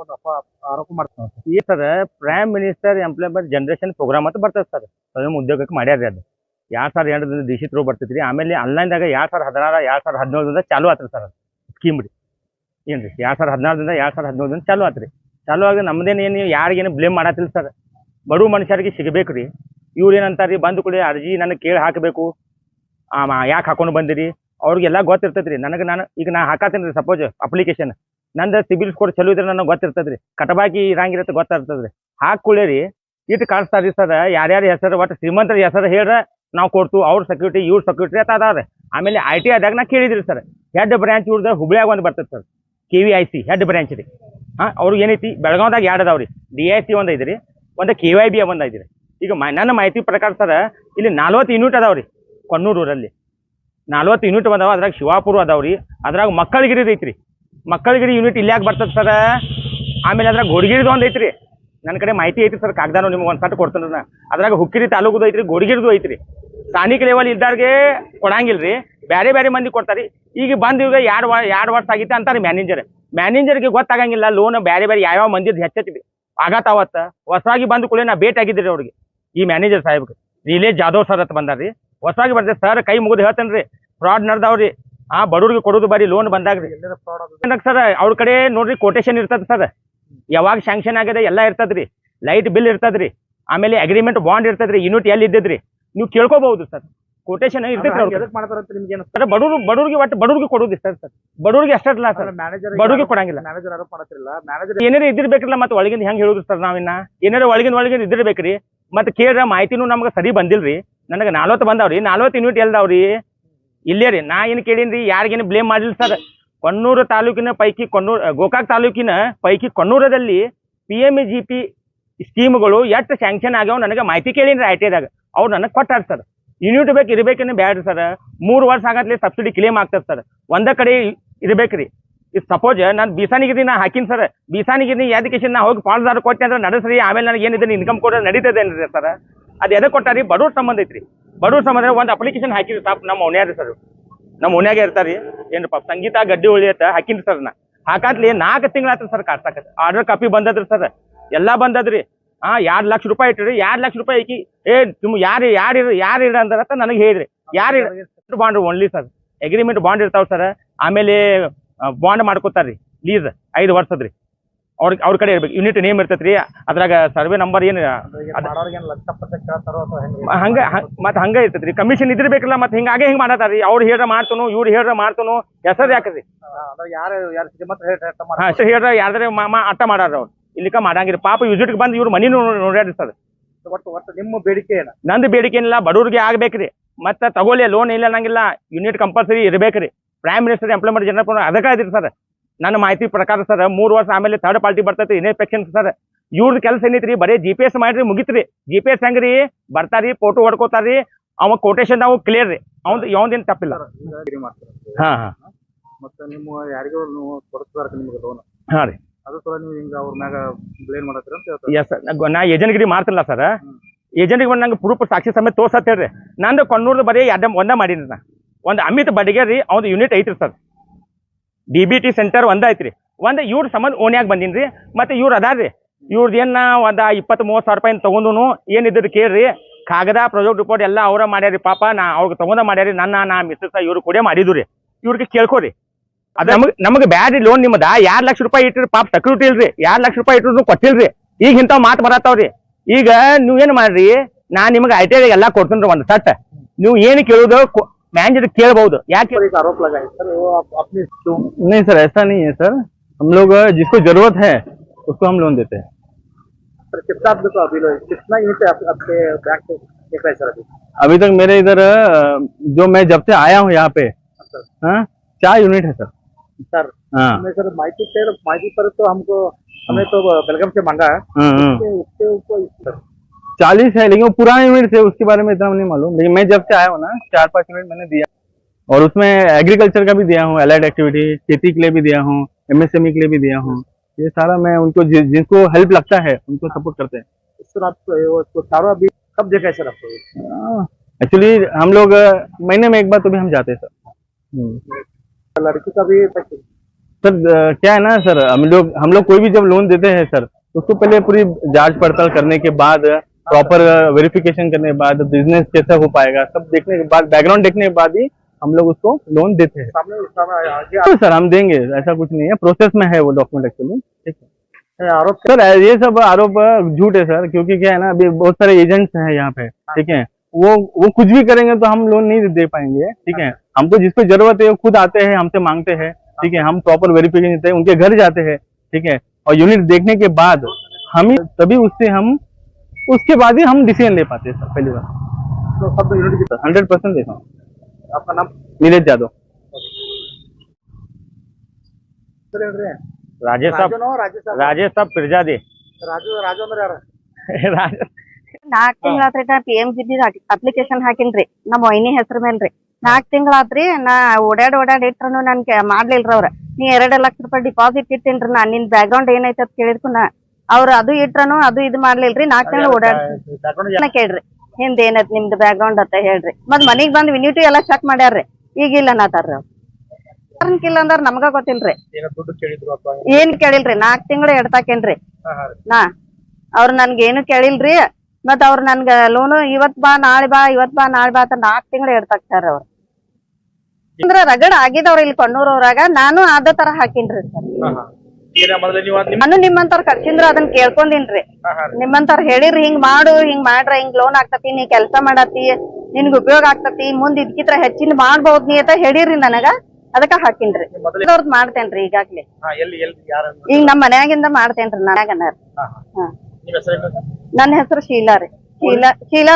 ಒಂದು ಆರೋಪ ಮಾಡ್ತಾರೆ ಈ sir prime minister employment generation programme ಅಂತ ಬರ್ತದೆ ಸರ್. ಸ್ವಯಂ ಉದ್ಯೋಗಕ್ಕೆ ಮಾಡ್ಯಾರ್ರಿ ಅದು. ಎರಡ್ ಸಾವಿರ ಎಂಟರಿಂದ ಡಿ ಬರ್ತೈತಿ ಬರ್ತೈತ್ರಿ. ಆಮೇಲೆ ಆನ್ಲೈನ್ದಾಗ ಎರಡ್ ಸಾವಿರ ಹದಿನಾರ, ಎರಡ್ ಸಾವಿರ ಹದಿನೇಳರಿಂದ ಚಾಲು ಆತ್ರಿ ಸರ್ ಸ್ಕೀಮ್ ರೀ. ಏನ್ರಿ? ಎರಡ್ ಸಾವಿರ ಹದಿನಾರರಿಂದ ಎರಡ್ ಸಾವಿರ ಹದಿನೇಳರಿಂದ ಚಾಲು ಆತ್ರಿ. ಚಾಲು ಆಗಿ ನಮ್ದೇನು ಏನು ಯಾರಿಗೇನು ಬ್ಲೇಮ್ ಮಾಡತ್ತಿಲ್ಲ ಸರ್. ಬಡವ ಮನುಷ್ಯರಿಗೆ ಸಿಗಬೇಕು ರೀ ಇವ್ರು ಏನಂತಾರ್ರಿ? ಬಂದು ಕೊಡಿ ಅರ್ಜಿ ನನಗೆ ಕೇಳಿ ಹಾಕಬೇಕು. ಯಾಕೆ ಹಾಕೊಂಡು ಬಂದಿರಿ? ಅವ್ರಿಗೆಲ್ಲ ಗೊತ್ತಿರ್ತೈತೆ ರೀ ನನಗೆ ನಾನು ಈಗ ನಾ ಹಾಕತ್ತೀನಿ ರೀ ಸಪೋಸ್ ಅಪ್ಲಿಕೇಶನ್ ನಂದು ಸಿಬಿಲ್ ಸ್ಕೋರ್ ಚಲೋ ಇದ್ರೆ ನನಗೆ ಗೊತ್ತಿರ್ತದ್ರಿ. ಕಟಬಾಕಿ ಇರಂಗಿರತ್ತೆ ಗೊತ್ತಿರ್ತದೆ ರೀ ಹಾಕೊಳ್ಳಿ ರೀ ಇಟ್ಟು ಕಾಣಿಸ್ತಾರ್ರಿ ಸರ್ ಯಾರ್ಯಾರ ಹೆಸರು, ಒಟ್ಟು ಶ್ರೀಮಂತರ ಹೆಸರು ಹೇಳ್ರೆ, ನಾವು ಕೊಡ್ತು. ಅವ್ರ ಸೆಕ್ಯೂರಿಟಿ ಇವ್ರ ಸೆಕ್ಯೂರಿಟಿ ಅಂತ ಅದಾವೆ ಆಮೇಲೆ ಐ ಟಿ ಆದಾಗ ನಾ ಕೇಳಿದ್ರಿ ಸರ್. ಹೆಡ್ ಬ್ರ್ಯಾಂಚ್ ಇವ್ರದ್ದು ಹುಬ್ಳಿಯಾಗ ಒಂದು ಬರ್ತದೆ sir. K V I C head branch ರೀ. ಹಾಂ, ಅವ್ರಿಗೆ ಏನೈತಿ? ಬೆಳಗಾವ್ದಾಗ ಎರಡು ಅದಾವ್ರಿ? ಡಿ ಐ ಸಿ ಒಂದು ಐದ್ರಿ ಒಂದು ಕೆ ವೈ ಬಿ ಒಂದು ಐದ್ರಿ ಈಗ ನನ್ನ ಮಾಹಿತಿ ಪ್ರಕಾರ ಸರ್, ಇಲ್ಲಿ ನಲ್ವತ್ತು ಯೂನಿಟ್ ಅದಾವ್ರಿ. ಕೊಣ್ಣೂರು ಊರಲ್ಲಿ. ನಲ್ವತ್ತು ಯೂನಿಟ್ ಬಂದಾವ. ಅದ್ರಾಗ ಶಿವಾಪುರ ಅದಾವ್ರಿ. ಅದ್ರಾಗ ಮಕ್ಕಳಿಗಿರಿದು ಐತ್ರಿ. ಮಕ್ಕಳಿಗಿರಿ ಯೂನಿಟ್ ಇಲ್ಲಿ ಯಾಕೆ ಬರ್ತದೆ ಸರ್ ಆಮೇಲೆ ಅದ್ರಾಗ ಗೋಡಿಗಿರಿದು ಒಂದು ಐತ್ರಿ. ನನ್ನ ಕಡೆ ಮಾಹಿತಿ ಐತಿ ಸರ್ ಕಾಗ್ದಾನು ನಿಮ್ಗೆ ಒಂದು ಸಟ್ ಕೊಡ್ತೀನಿ ನಾನು ಅದ್ರಾಗ ಹುಕ್ಕಿರಿ ತಾಲೂಕುದು ಐತ್ರಿ, ಗೋಡಿಗಿರಿದು ಐತ್ರಿ. ಸ್ಥಾನಿಕ ಲೆವೆಲ್ ಇದ್ದಾರ್ಗೆ ಕೊಡಂಗಿಲ್ರಿ. ಬೇರೆ ಬೇರೆ ಮಂದಿ ಕೊಡ್ತಾರೆ. ಈಗ ಬಂದು ಈಗ ಎರಡು ಎರಡು ವರ್ಷ ಆಗಿತ್ತು ಅಂತಾರೆ ಮ್ಯಾನೇಜರ್ ಮ್ಯಾನೇಜರ್ಗೆ ಗೊತ್ತಾಗಂಗಿಲ್ಲ ಲೋನ್ ಬೇರೆ ಬೇರೆ ಯಾವ್ಯಾವ ಮಂದಿದ್ ಹೆಚ್ಚೈತಿ ಆಗತ್ತಾವತ್ತ ಹೊಸಾಗಿ ಬಂದು ಕೂಡ ನಾ ಭೇಟಿ ಆಗಿದ್ರಿ ಅವ್ರಿಗೆ. ಈ ಮ್ಯಾನೇಜರ್ ಸಾಹೇಬ್ಗೆ ನೀಲೇ ಜಾಧವ್ ಸರ್ ಅಂತ ಬಂದಾರ್ರಿ. ಹೊಸವಾಗಿ ಬರ್ತೀವಿ ಸರ್ ಕೈ ಮುಗಿದು ಹೇಳ್ತೇನೆ ರೀ ಫ್ರಾಡ್ ನಡ್ದಾವ್ರಿ. ಆ ಬಡವ್ರಿಗೆ ಕೊಡೋದು ಬರೀ ಲೋನ್ ಬಂದಾಗ ಸರ್ ಅವ್ರ ಕಡೆ ನೋಡ್ರಿ ಕೊಟೇಶನ್ ಇರ್ತದ ಸರ್ ಯಾವಾಗ ಶಾಂಕ್ಷನ್ ಆಗಿದೆ ಎಲ್ಲ ಇರ್ತದ್ರಿ. ಲೈಟ್ ಬಿಲ್ ಇರ್ತದ್ರಿ. ಆಮೇಲೆ ಅಗ್ರಿಮೆಂಟ್ ಬಾಂಡ್ ಇರ್ತದ್ರಿ. ಯೂನಿಟ್ ಎಲ್ಲಿ ಇದ್ದಿದ್ರಿ. ನೀವು ಕೇಳ್ಕೋಬಹುದು ಸರ್ ಕೊಟೇಶನ್ ಸರ್ ಬಡವ್ರು ಬಡವ್ರಿಗೆ ಒಟ್ಟು ಬಡವರಿಗೆ ಕೊಡೋದು ಇಷ್ಟ ಸರ್ ಬಡವ್ರಿಗೆ ಅಷ್ಟಲ್ಲ ಸರ್ ಮ್ಯಾನೇಜರ್ ಬಡವ್ರಿಗೆ ಕೊಡಂಗಿಲ್ಲ. ಏನಾರ ಇದ್ದಿರ್ಬೇಕಲ್ಲ ಮತ್ತೆ ಒಳಗಿಂದ ಹೆಂಗ್ ಹೇಳುದು ಸರ್ ನಾವಿನ್ನ ಏನಾರ ಒಳಗಿಂದ ಒಳಗಿಂದ ಇದ್ದಿರ್ಬೇಕ್ರಿ. ಮತ್ತೆ ಕೇಳ್ರ ಮಾಹಿತಿನೂ ನಮ್ಗೆ ಸರಿ ಬಂದಿಲ್ರಿ. ನನಗೆ ನಾಲ್ವತ್ತು ಬಂದಾವ್ರಿ. ನಾಲ್ವತ್ತು ಯೂನಿಟ್ ಎಲ್ದಾವ್ರಿ ಇಲ್ಲೇ ರೀ, ನಾ ಏನು ಕೇಳೀನಿ ಯಾರಿಗೇನು ಬ್ಲೇಮ್ ಮಾಡಿಲ್ಲ ಸರ್ ಕೊಣ್ಣೂರು ತಾಲೂಕಿನ ಪೈಕಿ ಕೊಣ್ಣೂರು ಗೋಕಾಕ್ ತಾಲೂಕಿನ ಪೈಕಿ ಕೊನ್ನೂರದಲ್ಲಿ ಪಿ ಎಂ ಜಿ ಪಿ ಸ್ಕೀಮ್ಗಳು ಎಷ್ಟು ಸ್ಯಾಂಕ್ಷನ್ ಆಗ್ಯಾವ ನನಗೆ ಮಾಹಿತಿ ಕೇಳೀನಿ ಐ ಟಿದಾಗ ಅವ್ರು ನನಗೆ ಕೊಟ್ಟಾರ ಸರ್ ಯೂನಿಟ್ ಬೇಕು ಇರ್ಬೇಕೇನು ಬ್ಯಾಡ್ರಿ ಸರ್ ಮೂರು ವರ್ಷ ಆಗತ್ಲೆ ಸಬ್ಸಿಡಿ ಕ್ಲೇಮ್ ಆಗ್ತದೆ ಸರ್ ಒಂದೇ ಕಡೆ ಇರ್ಬೇಕು ರೀ. ಇದು ಸಪೋಸ್ ನಾನು ಬೀಸಾನಿಗಿರಿ ನಾ ಹಾಕಿನಿ ಸರ್ ಬೀಸಾನಿಗಿರಿ ಎಜುಕೇಶನ್ ನಾ ಹೋಗಿ ಪಾಲ್ದಾರ ಕೊಟ್ಟೆ ಅಂದ್ರೆ ನಡೆಸ್ರಿ, ಆಮೇಲೆ ನನಗೆ ಏನಿದೆ ಇನ್ಕಮ್ ಕೊಡೋದು ನಡೀತದೇನ್ರಿ ಸರ್ ಅದು ಎದಕ್ಕೆ ಕೊಟ್ಟಾರಿ, ಬಡವ್ರ ಸಂಬಂಧ ಐತ್ರಿ. ಬಡವ್ರ ಸಮಾಜ ಒಂದು ಅಪ್ಲಿಕೇಶನ್ ಹಾಕಿರಿ ಸಾಪ್ ನಮ್ಮ ಓಣ್ಯಾರ ಸರ್ ನಮ್ಮ ಓಣ್ಯಾಗ ಇರ್ತಾರಿ ಏನ್ರಿ ಪಾಪ ಸಂಗೀತ ಗಡ್ಡಿ ಉಳಿಯತ್ತ ಹಾಕಿನಿ ಸರ್ ನಾ. ಹಾಕಾತ್ಲಿ ನಾಲ್ಕು ತಿಂಗಳಾತ್ರಿ ಸರ್ ಕಾಡ್ಸಾಕ ಆರ್ಡರ್ ಕಾಪಿ ಬಂದದ್ರಿ ಸರ್ ಎಲ್ಲ ಬಂದದ್ರಿ. ಹಾ, ಎರಡ್ ಲಕ್ಷ ರೂಪಾಯಿ ಇಟ್ರಿ ಎರಡ್ ಲಕ್ಷ ರೂಪಾಯಿ ಐಕಿ ಏ, ನಿಮ್ ಯಾರು ಯಾರು ಯಾರು ಇರ ಅಂದ್ರ ನನಗೆ ಹೇಳ್ರಿ ಯಾರು bond only sir agreement bond ಇರ್ತಾವ ಸರ್ ಆಮೇಲೆ ಬಾಂಡ್ ಮಾಡ್ಕೋತಾರ್ರಿ. ಲೀಸ್ ಐದು ವರ್ಷದ್ರಿ. ಅವ್ರ ಅವ್ರ ಕಡೆ ಇರ್ಬೇಕು. ಯೂನಿಟ್ ನೇಮ್ ಇರ್ತೈತ್ರಿ. ಅದ್ರಾಗ ಸರ್ವೆ ನಂಬರ್ ಏನು ಹೆಂಗೆ? ಮತ್ತೆ ಹಂಗ ಇರ್ತೈತ್ರಿ. ಕಮಿಷನ್ ಇದ್ದಿರ್ಬೇಕಲ್ಲ ಮತ್ತೆ ಹಿಂಗಾಗೆ ಹಿಂಗ್ ಮಾಡತ್ತಾರಿ ಅವ್ರು ಹೇಳ್ರ ಮಾಡ್ತನು ಇವ್ರು ಹೇಳ್ರ ಮಾಡ್ತನು ಹೆಸರು ಯಾಕ್ರಿ? ಹಾ ಹೇಳ್ರ ಯಾರ್ದಾರೆ ಮಾಮ ಅಟ್ಟ ಮಾಡಾರ ಅವ್ರು. ಇಲ್ಲಿಕ ಮಾಡಂಗಿರಿ ಪಾಪ ವಿಸಿಟ್ಗೆ ಬಂದು ಇವ್ರು ಮನಿ ನೋಡ್ಯಾಡ್ರಿ ಸರ್. ನಿಮ್ಮ ಬೇಡಿಕೆ ಇಲ್ಲ ನಂದು ಬೇಡಿಕೆ ಏನಿಲ್ಲ ಬಡವ್ರಿಗೆ ಆಗ್ಬೇಕ್ರಿ. ಮತ್ತೆ ತಗೋಲಿ ಲೋನ್ ಇಲ್ಲ ಅನ್ನಂಗಿಲ್ಲ. ಯೂನಿಟ್ ಕಂಪಲ್ಸರಿ ಇರ್ಬೇಕ್ರಿ. ಪ್ರೈಮ್ ಮಿನಿಸ್ಟರ್ ಎಂಪ್ಲಾಯ್ಮೆಂಟ್ ಜನರಲ್ ಅದಕ್ಕೆ ಇದ್ರಿ ಸರ್. ನನ್ನ ಮಾಹಿತಿ ಪ್ರಕಾರ ಸರ್ ಮೂರು ವರ್ಷ ಆಮೇಲೆ ಥರ್ಡ್ ಪಾರ್ಟಿ ಬರ್ತೈತಿ ಇನ್ಸ್ಪೆಕ್ಷನ್ ಸರ್. ಇವ್ರದ್ದು ಕೆಲಸ ಏನೈತ್ರಿ ಬರೀ ಜಿ ಪಿ ಎಸ್ ಮಾಡ್ರಿ ಮುಗಿತ್ರಿ. ಜಿ ಪಿ ಎಸ್ ಹೆಂಗ್ರಿ ಬರ್ತಾರಿ ಫೋಟೋ ಹೊಡ್ಕೋತಾರಿ ಅವ ಕೊಟೇಶನ್ ನಾವು ಕ್ಲಿಯರ್ ರೀ. ಅವ್ದು ಯಾವ್ದೇನು ತಪ್ಪಿಲ್ಲ. ಹಾ ಹಾ. ಮತ್ತೆ ನಿಮ್ಮ ಯಾರಿಗೋ ನಿಮ್ಗೆ ಲೋನ್ ಹಾ ರೀ. ಅದು ಸಲ ನೀವು ಹಿಂಗ ಅವ್ರ ಮ್ಯಾಗ ಮಾಡತ್ತೀರ ಅಂತ ಹೇಳ್ತಾರೆ. ಎಸ್ ನಾ ಏಜೆಂಟ್ಗಿರಿ ಮಾಡ್ತಿಲ್ಲ ಸರ್. ಏಜೆಂಟ್ಗೆ ಬಂದು ನಂಗೆ ಪ್ರೂಫ್ ಸಾಕ್ಷಿ ಸಮೇತ ತೋರ್ಸತ್ತೇಳ್ರಿ ನಂದು ಕಣ್ಣೂರ್ದು ಬರೀ ಎರಡ ಒಂದ ಮಾಡೀನಿ ನಾ. ಒಂದು ಅಮಿತ್ ಬಡಿಗೆ ರೀ ಅವ್ದು ಯೂನಿಟ್ ಐತ್ರಿ sir. D B T centre ಒಂದ ಐತ್ರಿ. ಒಂದು ಇವ್ರ ಸಂಬಂಧ ಓಣ್ಯಾಗ ಬಂದೀನಿ ರೀ ಮತ್ತೆ ಇವ್ರು ಅದಾರ್ರಿ. ಇವ್ರದ್ದು ಏನ ಒಂದು ಇಪ್ಪತ್ತು ಮೂವತ್ತು ಸಾವಿರ ರೂಪಾಯಿ ತಗೊಂಡು ಏನಿದ್ದು ಕೇಳ್ರಿ. ಕಾಗದ ಪ್ರಾಜೆಕ್ಟ್ ರಿಪೋರ್ಟ್ ಎಲ್ಲ ಅವರ ಮಾಡ್ಯಾರಿ ಪಾಪ ನಾ ಅವ್ರಿಗೆ ತಗೊಂಡ ಮಾಡ್ಯಾರಿ ನನ್ನ, ನಾ ಮಿಸ್ಸಸ್ ಇವ್ರು ಕೂಡ ಮಾಡಿದ್ದು ರೀ ಇವ್ರಿಗೆ ಕೇಳ್ಕೊರಿ. ಅದ ನಮಗ್, ನಮಗೆ ಬ್ಯಾಡ್ರಿ ಲೋನ್ ನಿಮ್ಮದ ಎರಡು ಲಕ್ಷ ರೂಪಾಯಿ ಇಟ್ಟಿರಿ ಪಾಪ ಸೆಕ್ಯೂರಿಟಿ ಇಲ್ರಿ. ಎರಡು ಲಕ್ಷ ರೂಪಾಯಿ ಇಟ್ಟರು ಕೊಟ್ಟಿಲ್ರಿ. ಈಗ ಇಂಥವ್ ಮಾತು ಬರತ್ತಾವ್ರಿ. ಈಗ ನೀವು ಏನು ಮಾಡ್ರಿ? ನಾ ನಿಮಗೆ ಐ ಟಿ ಎಲ್ಲಾ ಕೊಡ್ತೀನಿ ಒಂದ್ ಸಟ್ ನೀವು ಏನು ಕೇಳುದು ಮ್ಯಾನೇಜರ್ ಕೇಳಬಹುದು ಯಾಕೆ पर एक आरोप लगा है सर वो आप अपनी क्यों नहीं सर ऐसा नहीं है सर हम लोग जिसको जरूरत है उसको हम लोन देते हैं सर कितना आप देखो अभी लोग कितना यूनिट है आप- आपके बैंक से निकला है सर अभी अभी तक मेरे इधर अ, जो मैं जब से आया हूँ यहाँ पे सर हाँ चार यूनिट है सर सर हाँ हमें सर माइती पर माइती पर तो हमको हमने तो बेलगाम से मांगा है हाँ, हाँ। उसके उसके ऊपर चालीस है लेकिन वो पुराने यूनिट थे उसके बारे में इतना नहीं मालूम। लेकिन मैं जब से आया हूँ ना चार पाँच यूनिट मैंने दिया। और उसमें एग्रीकल्चर का भी दिया हूँ एलाइड एक्टिविटी खेती के लिए भी दिया हूँ एमएसएमई के लिए भी दिया हूँ। ये सारा मैं उनको जि, जिनको हेल्प लगता है उनको सपोर्ट करते हैं। कब है सर आपको? एक्चुअली हम लोग महीने में एक बार तो भी हम जाते हैं सर। हम्म। लड़की का भी सर क्या है ना सर हम लोग हम लोग कोई भी जब लोन देते हैं सर उसको पहले पूरी जाँच पड़ताल करने के बाद प्रॉपर वेरिफिकेशन करने के बाद बिज़नेस कैसा हो पाएगा सब देखने के बाद बैकग्राउंड देखने के बाद ही हम लोग उसको लोन देते हैं। तो सर हम देंगे ऐसा कुछ नहीं है प्रोसेस में है वो डॉक्यूमेंट एक्चुअली ठीक है। आरोप सर ये सब आरोप झूठ है सर क्योंकि क्या है ना अभी बहुत सारे एजेंट्स हैं यहाँ पे ठीक है। वो वो कुछ भी करेंगे तो हम लोन नहीं दे पाएँगे ठीक है। हमको जिसको ज़रूरत है वो खुद आते हैं हमसे मांगते हैं ठीक है। हम प्रॉपर वेरिफिकेशन देते हैं उनके घर जाते हैं ठीक है। और यूनिट देखने के बाद हम ही तभी उससे हम उसके बाद ही हम डिसीजन ले पाते हैं सर पहली बार तो सब यूनिट की हंड्रेड परसेंट देखा आपका नाम नीरज यादव ಸರಿ ಹೇಳ್ರಿ राजेश साहब ರಾಜುನೋ ರಾಜೇಶ್ ಸಾಬ್? राजेश साहब फिरजादे ರಾಜು ರಾಜು ಅಂದ್ರೆ ಯಾರು राज ನಾಲ್ಕ್ ತಿಂಗಳಾತ್ರಿ ನಾ P M G B application ಹಾಕಿನ್ರಿ ನಮ್ಮ ವೈನಿ ಹೆಸರು ಮೇಲ್ರಿ ನಾಲ್ಕ್ ತಿಂಗಳಾತ್ರಿ ನಾ ಓಡಾಡ್ ಓಡಾಡ್ ಇಟ್ರು ನನ್ ಕೆ- ಮಾಡ್ಲಿಲ್ರಿ ಅವ್ರ ನೀ ಎರಡ್ ಲಕ್ಷ ರೂಪಾಯಿ ಡಿಪಾಸಿಟ್ ಇಟ್ಟಿನ್ರಿ ನಾ ನಿನ್ ಬ್ಯಾಕ್ ಗ್ರೌಂಡ್ ಏನೈತೆ ಅಂತ ಕೇಳಿದ್ಕು ನಾ ಅವ್ರ ಅದು ಇಟ್ರನು ಅದು ಇದು ಮಾಡ್ಲಿಲ್ರಿ ನಾಕ್ ತಿಂಗಳು ಓಡಾಡ್ರಿ ಕೇಳ್ರಿ. ಹಿಂದ್ ಏನತ್ ನಿಮ್ದು ಬ್ಯಾಕ್ ಗ್ರೌಂಡ್ ಅಂತ ಹೇಳ್ರಿ. ಮತ್ ಮನಿಗ್ ಬಂದ್ ವಿನ್ಯೂಟಿ ಎಲ್ಲಾ ಚೆಕ್ ಮಾಡ್ಯಾರ್ರಿ. ಈಗ ಇಲ್ಲ ಅವ್ರ. ಕಿಲ್ಲ ಅಂದ್ರ ನಮ್ಗ ಗೊತ್ತಿಲ್ರಿ. ಏನೋ ಏನ್ ಕೇಳಿಲ್ರಿ ನಾಕ್ ತಿಂಗಳು ಎಡ್ತಾಕೇನ್ರಿ. ನಾ ಅವ್ರ ನನ್ಗೇನು ಕೇಳಿಲ್ರಿ ಮತ್ ಅವ್ರ ನನ್ಗ ಲೋನು ಇವತ್ ಬಾ ನಾಳೆ ಬಾ ಇವತ್ ಬಾ ನಾಳೆ ಬಾ ಅಂತ ನಾಕ್ ತಿಂಗಳು ಎಡ್ತಾಕ್ತಾರ ಅವ್ರ. ಅಂದ್ರ ರಗಡ್ ಆಗಿದವ್ರ ಇಲ್ಲಿ ಕೊಣ್ಣೂರವ್ರಾಗ ನಾನು ಅದ ತರ ಹಾಕಿನ್ರಿ ಸರ್. ನಾನು ನಿಮ್ಮಂತವ್ರ ಕರ್ಸಿಂದ್ರ ಅದನ್ನ ಕೇಳ್ಕೊಂಡಿನ್ರಿ. ನಿಮ್ಮಂತವ್ರ ಹೇಳಿರಿ ಹಿಂಗ್ ಮಾಡು ಹಿಂಗ್ ಮಾಡ್ರ ಹಿಂಗ್ ಲೋನ್ ಆಗ್ತತಿ ನೀ ಕೆಲ್ಸ ಮಾಡತಿ ನಿನ್ಗ ಉಪಯೋಗ ಆಗ್ತತಿ ಮುಂದ್ ಇದ್ಕಿತ್ರ ಹೆಚ್ಚಿನ ಮಾಡ್ಬಹುದ್ ನೀ ಅಂತ ಹೇಳಿರಿ ನನಗ ಅದಕ್ಕ ಹಾಕಿನ್ರಿ. ಮಾಡ್ತೇನ್ರಿ ಈಗಾಗ್ಲೇ. ಈಗ ನಮ್ ಮನ್ಯಾಗಿಂದ ಮಾಡ್ತೇನ್ರಿ ನನಗನ. ನನ್ನ ಹೆಸರು ಶೀಲಾ ರೀ. ಶೀಲಾ ಶೀಲಾ